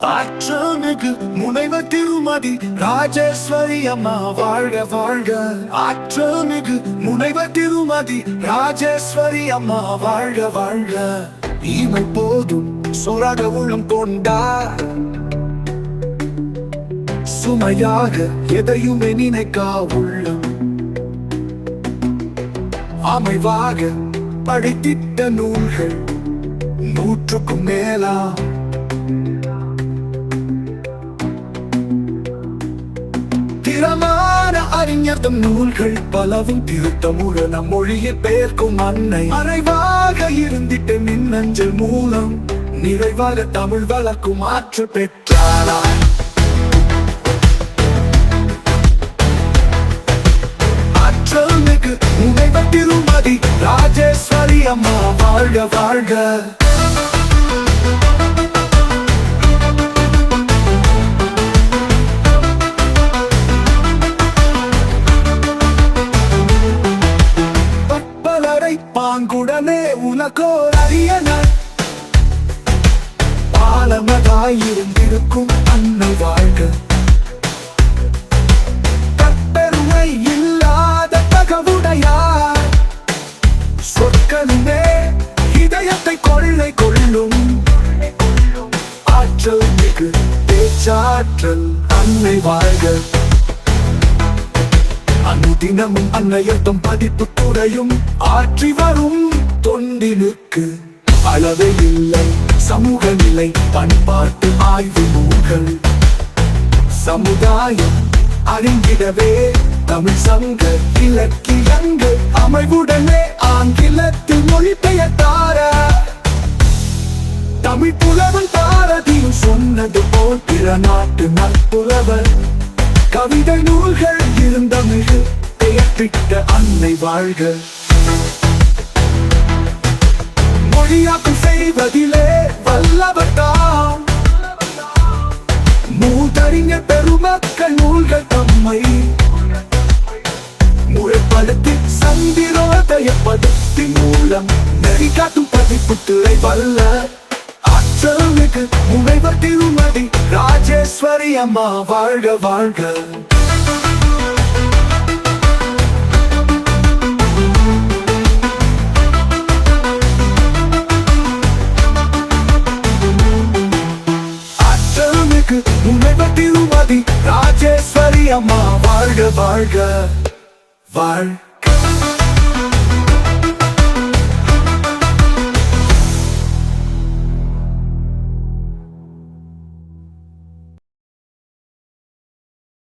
ஆற்றல் மிகு முனைவர் திருமதி ராஜேஸ்வரி அம்மா வாழ்க வாழ்க. ஆற்றல் மிகு முனைவர் திருமதி ராஜேஸ்வரி அம்மா வாழ்க வாழ்க. இவை போதும் சொராக உள்ளம் கொண்டார் சுமையாக எதையுமே நினைக்கா உள்ளம். அமைவாக படித்திட்ட நூல்கள் நூற்றுக்கும் மேலா. திறமான அறிஞர்தம் நூல்கள் பலவும் திருத்தமுற நம் மொழியை பெயர்க்கும் அன்னை. மறைவாக இருந்திட்ட மின்னஞ்சல் மூலம் நிறைவாக தமிழ் வளர்க்கும் ஆற்றல் பெற்றாராய் ஆற்றல் திருமதி ராஜேஸ்வரி அம்மா வாழ்க வாழ்க. பாங்குடனே உனக்கோர் அரியனர் பாலமதாயிருந்திருக்கும் அன்னை வாழ்க. கற்பெருமை இல்லாத தகவுடையார் சொற்களுமே இதயத்தை கொள்ளை கொள்ளும். ஆற்றல் மிகு பேச்சாற்றல் அன்னை வாழ்க. அனுதினமும் அன்னையத்தம் பதிப்பு துறையும் ஆற்றி வரும் தொண்டினுக்கு. அளவே இல்லை சமூக நிலை பண்பாட்டு ஆய்வு நூல்கள். சமுதாயம் அறிந்திடவே தமிழ் சங்க இலக்கியங்கள் அமைவுடனே ஆங்கிலத்தில் மொழிபெயர்த்தார தமிழ் புலவன் பாரதியும் சொன்னது போல் பிற நாட்டு நற்புலவர் கவிதை நூல்கள் இருந்தமிழ் பெயர்த்திட்ட அன்னை வாழ்க. மொழியாக்கம் செய்வதிலே வல்லவர் தாம் மூதறிஞர் பெருமக்கள் நூல்கள் தம்மை முறைப்படுத்தி சந்திரோதயப்படுத்தி மூலம் நெறி காட்டும் பதிப்பு வல்ல. ஆற்றல் மிகு முனைவர் திருமதி ராஜேஸ்வரி அம்மா வாழ்க வாழ்க. முனைவர் திருமதி ராஜேஸ்வரி அம்மா வாழ்க வாழ்க. வாழ்